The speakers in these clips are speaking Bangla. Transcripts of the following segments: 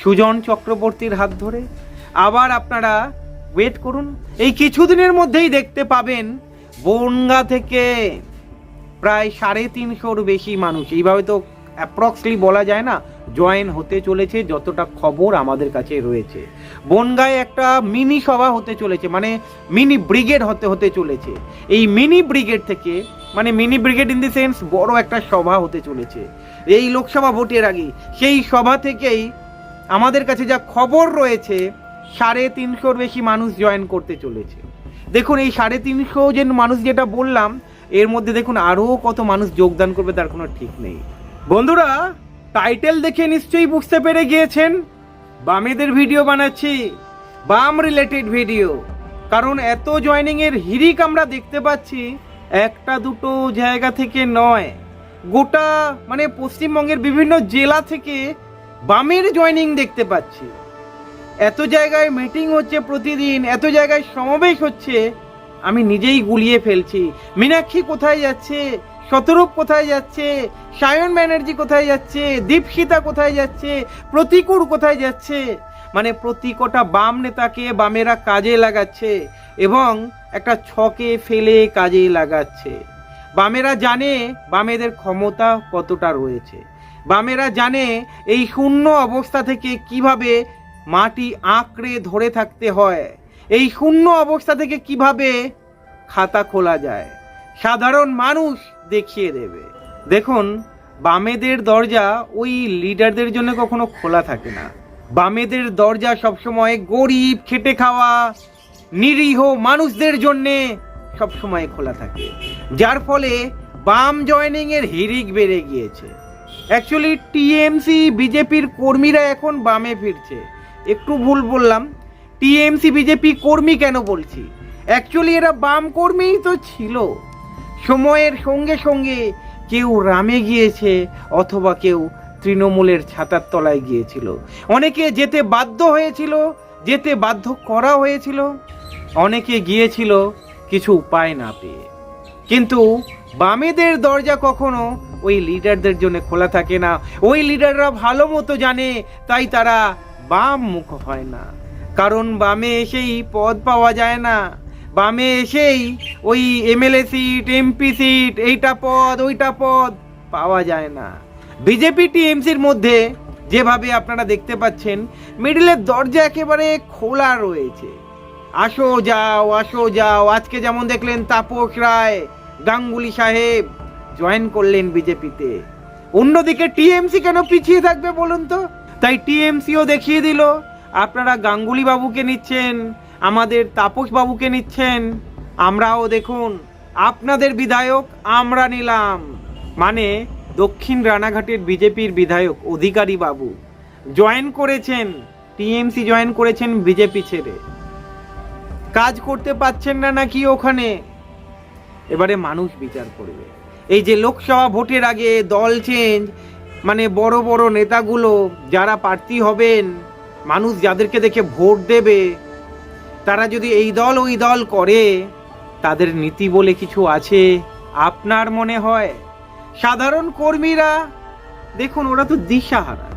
সুজন চক্রবর্তীর হাত ধরে। আবার আপনারা ওয়েট করুন। এই কিছুদিনের মধ্যেই দেখতে পাবেন বনগা থেকে প্রায় সাড়ে তিনশোর বেশি মানুষ। এইভাবে তো অ্যাপ্রক্সলি বলা যায় না জয়েন হতে চলেছে যতটা খবর আমাদের কাছে রয়েছে। বনগায় একটা মিনি সভা হতে চলেছে মানে মিনি ব্রিগেড হতে হতে চলেছে। এই মিনি ব্রিগেড থেকে মানে mini brigade in the sense বড় একটা সভা হতে চলেছে। এই লোকসভা ভোটের আগে, সেই সভা থেকেই আমাদের কাছে যা খবর রয়েছে, সাড়ে তিনশোর বেশি মানুষ জয়েন করতে চলেছে। দেখুন, এই সাড়ে তিনশো যে মানুষ যেটা বললাম, এর মধ্যে দেখুন আরও কত মানুষ যোগদান করবে তার কোনো ঠিক নেই। বন্ধুরা টাইটেল দেখে নিশ্চয়ই বুঝতে পেরে গিয়েছেন। বামেদের ভিডিও বানাচ্ছি, বাম রিলেটেড ভিডিও কারণ এত জয়নিং এর হিরিক আমরা দেখতে পাচ্ছি, একটা দুটো জায়গা থেকে নয়। গোটা মানে পশ্চিমবঙ্গের বিভিন্ন জেলা থেকে বামের জয়নিং দেখতে পাচ্ছি। এত জায়গায় মিটিং হচ্ছে প্রতিদিন, এত জায়গায় সমাবেশ হচ্ছে, আমি নিজেই গুলিয়ে ফেলছি। মীনাক্ষী কোথায় যাচ্ছে? শতরূপ কোথায় যাচ্ছে? সায়ন ব্যানার্জি কোথায় যাচ্ছে? দীপশিতা কোথায় যাচ্ছে? প্রতিকুর কোথায় যাচ্ছে? মানে প্রতিকটা বাম নেতাকে বামেরা কাজে লাগাচ্ছে এবং একটা ছকে ফেলে কাজে লাগাচ্ছে। বামেরা জানে বামেদের ক্ষমতা কতটা রয়েছে। বামেরা জানে এই শূন্য অবস্থা থেকে কীভাবে মাটি আঁকড়ে ধরে থাকতে হয়। এই শূন্য অবস্থা থেকে কীভাবে খাতা খোলা যায়, সাধারণ মানুষ দেখিয়ে দেবে। দেখুন, বামেদের দরজা ওই লিডারদের জন্য কখনো খোলা থাকে না। বামেদের দরজা সবসময় গরিব, খেটে খাওয়া, নিরীহ মানুষদের জন্যে সবসময় খোলা থাকে। যার ফলে বাম জয়নিং এর হিরিক বেড়ে গিয়েছে। অ্যাকচুয়ালি টিএমসি বিজেপির কর্মীরা এখন বামে ফিরছে। একটু ভুল বললাম। টিএমসি বিজেপি কর্মী কেন বলছি? অ্যাকচুয়ালি এরা বাম কর্মীই তো ছিল। সময়ের সঙ্গে সঙ্গে কেউ রামে গিয়েছে অথবা কেউ তৃণমূলের ছাতার তলায় গিয়েছিল। অনেকে যেতে বাধ্য হয়েছিল, যেতে বাধ্য করা হয়েছিল। অনেকে গিয়েছিল, কিছু উপায় না পেয়ে। কিন্তু বামেদের দরজা কখনো ওই লিডারদের জন্য খোলা থাকে না। ওই লিডাররা ভালো মতো জানে, তাই তারা বাম মুখ হয় না। কারণ বামে এসেই পদ পাওয়া যায় না। বামে এসেই ওই এমএলএ সিট, এমপি সিট, এইটা পদ, ওইটা পদ পাওয়া যায় না। বিজেপি টিএমসির মধ্যে যেভাবে আপনারা দেখতে পাচ্ছেন, মিডিলের দরজা একেবারে খোলা রয়েছে। আসো যাও আসো যাও, আজকে যেমন দেখলেন তাপস রায়, গাঙ্গুলি সাহেব জয়েন করলেন বিজেপিতে। অন্যদিকে টিএমসি কেন পিছিয়ে থাকবে বলুন তো? তাই টিএমসিও দেখিয়ে দিল, আপনারা গাঙ্গুলি বাবুকে নিচ্ছেন, আমাদের তাপস বাবুকে নিচ্ছেন, আমরাও দেখুন, আপনাদের বিধায়ক আমরা নিলাম। মানে দক্ষিণ রানাঘাটের বিজেপির বিধায়ক অধিকারী বাবু জয়েন করেছেন, টিএমসি জয়েন করেছেন বিজেপি ছেড়ে। কাজ করতে পাচ্ছেন না নাকি ওখানে? এবারে মানুষ বিচার করবে। এই যে লোকসভা ভোটের আগে দল চেঞ্জ মানে বড় বড় নেতাগুলো যারা প্রার্থী হবেন, মানুষ যাদেরকে দেখে ভোট দেবে, তারা যদি এই দল ওই দল করে, তাদের নীতি বলে কিছু আছে আপনার মনে হয়? সাধারণ কর্মীরা, দেখুন ওরা তো দিশাহারা।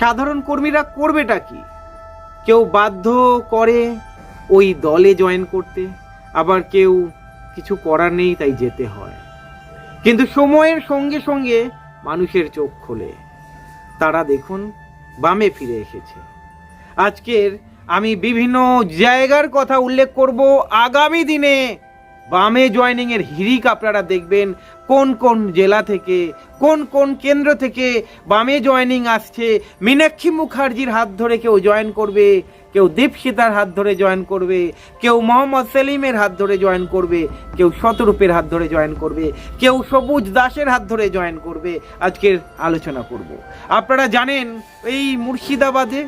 সাধারণ কর্মীরা করবেটা কি? কেউ বাধ্য করে ওই দলে জয়েন করতে, আবার কেউ কিছু করার নেই, তাই যেতে হয়। কিন্তু সময়ের সঙ্গে সঙ্গে মানুষের চোখ খোলে। তারা দেখুন, বামে ফিরে এসেছে। আজকের আমি বিভিন্ন জায়গার কথা উল্লেখ করব। আগামী দিনে বামে জয়নিং এর হিরিক আপনারা দেখবেন, কোন কোন জেলা থেকে, কোন কোন কেন্দ্র থেকে বামে জয়নিং আসছে। মীনাক্ষী মুখার্জির হাত ধরে কেউ জয়েন করবে কেউ দীপশিতার হাত ধরে জয়েন করবে, কেউ মোহাম্মদ সেলিমের হাত ধরে জয়েন করবে, কেউ শতরূপের হাত ধরে জয়েন করবে, কেউ সবুজ দাসের হাত ধরে জয়েন করবে। আজকের আলোচনা করব। আপনারা জানেন, এই মুর্শিদাবাদে,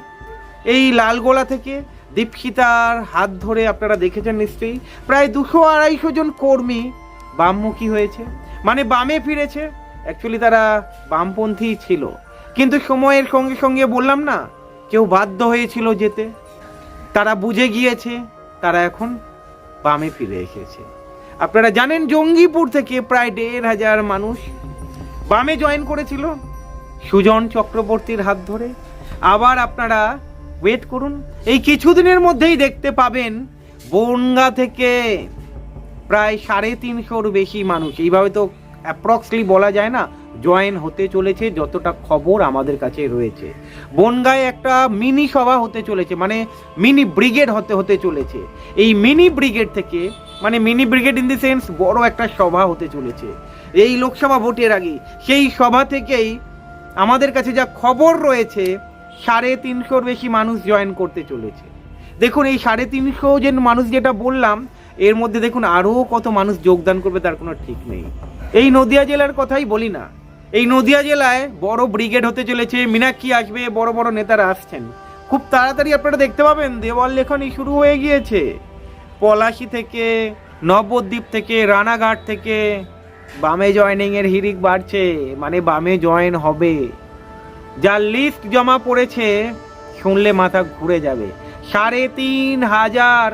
এই লালগোলা থেকে দীপশিতার হাত ধরে আপনারা দেখেছেন নিশ্চয়ই, প্রায় দুশো আড়াইশো জন কর্মী বামমুখী হয়েছে। মানে বামে ফিরেছে অ্যাকচুয়ালি তারা বামপন্থী ছিল। কিন্তু সময়ের সঙ্গে সঙ্গে বললাম না, কেউ বাধ্য হয়েছিল যেতে। তারা বুঝে গিয়েছে, তারা এখন বামে ফিরে এসেছে। আপনারা জানেন জঙ্গিপুর থেকে প্রায় দেড় হাজার মানুষ বামে জয়েন করেছিল সুজন চক্রবর্তীর হাত ধরে। আবার আপনারা ওয়েট করুন, এই কিছুদিনের মধ্যেই দেখতে পাবেন বনগা থেকে প্রায় সাড়ে তিনশোর বেশি মানুষ। এইভাবে তো অ্যাপ্রক্সলি বলা যায় না জয়েন হতে চলেছে যতটা খবর আমাদের কাছে রয়েছে। বনগায় একটা মিনি সভা হতে চলেছে মানে মিনি ব্রিগেড হতে হতে চলেছে। এই মিনি ব্রিগেড থেকে মানে mini brigade in the sense বড় একটা সভা হতে চলেছে। এই লোকসভা ভোটের আগে, সেই সভা থেকেই আমাদের কাছে যা খবর রয়েছে, সাড়ে তিনশোর বেশি মানুষ জয়েন করতে চলেছে। দেখুন, এই সাড়ে তিনশো যে মানুষ যেটা বললাম, এর মধ্যে দেখুন আরও কত মানুষ যোগদান করবে, তার কোনো ঠিক নেই। এই নদিয়া জেলার কথাই বলি না। এই নদিয়া জেলায় বড় ব্রিগেড হতে চলেছে, মিনাক্ষী আসবে, বড় বড় নেতারা আসছেন। খুব তাড়াতাড়ি আপনারা দেখতে পাবেন, দেওয়াল লেখনই শুরু হয়ে গিয়েছে। পলাশি থেকে, নবদ্বীপ থেকে, রানাঘাট থেকে, বামে জয়েনিং এর হিরিক বাড়ছে মানে বামে জয়েন হবে। যার লিস্ট জমা পড়েছে, শুনলে মাথা ঘুরে যাবে। সাড়ে তিন হাজার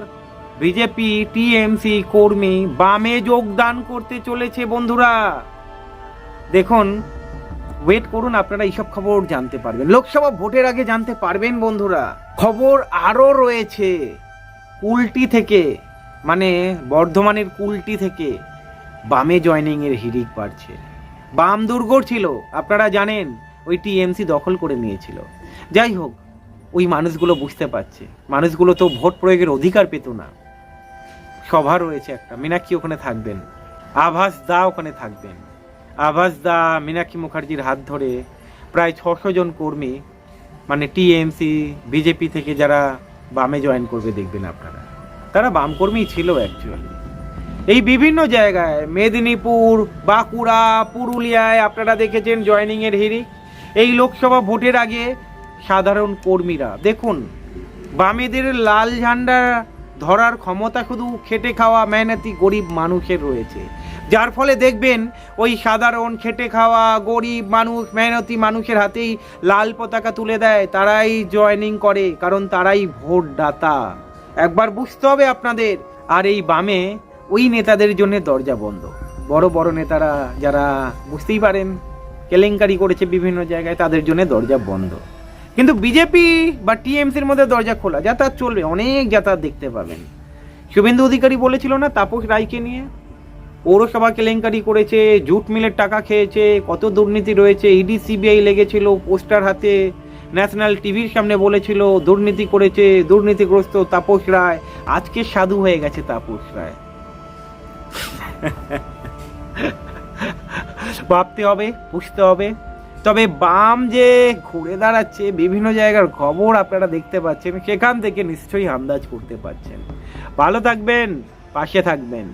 বিজেপি টিএমসি কর্মী বামে যোগদান করতে চলেছে বন্ধুরা। দেখুন ওয়েট করুন, আপনারা এইসব খবর জানতে পারবেন। লোকসভা ভোটের আগে জানতে পারবেন বন্ধুরা, খবর আরও রয়েছে। কুলটি থেকে মানে বর্ধমানের কুলটি থেকে বামে জয়নিং এর হিড়িক বাড়ছে। বাম দুর্গ ছিল, আপনারা জানেন, ওই টিএমসি দখল করে নিয়েছিল। যাই হোক, ওই মানুষগুলো বুঝতে পারছে। মানুষগুলো তো ভোট প্রয়োগের অধিকার পেত না। সভা রয়েছে একটা। মীনাক্ষী ওখানে থাকবেন। আভাস দা ওখানে থাকবেন। আভাস দা, মীনাক্ষী মুখার্জির হাত ধরে প্রায় ছশো জন কর্মী মানে টিএমসি, বিজেপি থেকে যারা বামে জয়েন করবে দেখবেন আপনারা। তারা বাম কর্মী ছিল অ্যাকচুয়ালি এই বিভিন্ন জায়গায়, মেদিনীপুর, বাঁকুড়া, পুরুলিয়ায় আপনারা দেখেছেন জয়নিং এর হিরিক এই লোকসভা ভোটের আগে সাধারণ কর্মীরা, দেখুন, বামেদের লাল ঝান্ডা ধরার ক্ষমতা শুধু খেটে খাওয়া মেহনতি গরিব মানুষের রয়েছে। যার ফলে দেখবেন, ওই সাধারণ খেটে খাওয়া গরিব মানুষ, মেহনতি মানুষের হাতেই লাল পতাকা তুলে দেয়, তারাই জয়েনিং করে, কারণ তারাই ভোটদাতা। একবার বুঝতে হবে আপনাদের, আর এই বামে ওই নেতাদের জন্য দরজা বন্ধ। বড় বড় নেতারা যারা বুঝতেই পারেন, কেলেঙ্কারি করেছে বিভিন্ন জায়গায়, তাদের জন্য দরজা বন্ধ। কিন্তু বিজেপি বা টিএমসির মধ্যে দরজা খোলা যাতায়াত চলবে অনেক যাতায়াত দেখতে পাবেন। শুভেন্দু অধিকারী বলেছিল না তাপস রায়কে নিয়ে? পৌরসভা কেলেঙ্কারি করেছে জুট মিলের টাকা খেয়েছে কত দুর্নীতি রয়েছে ইডি সিবিআই লেগেছিল পোস্টার হাতে ন্যাশনাল টিভির সামনে বলেছিল দুর্নীতি করেছে দুর্নীতিগ্রস্ত তাপস রায়। আজকে সাধু হয়ে গেছে তাপস রায়। ভাবতে হবে বুঝতে হবে। তবে বাম যে ঘুরে দাঁড়াচ্ছে, বিভিন্ন জায়গার খবর আপনারা দেখতে পাচ্ছেন, সেখান থেকে নিশ্চয়ই আন্দাজ করতে পারছেন। ভালো থাকবেন, পাশে থাকবেন।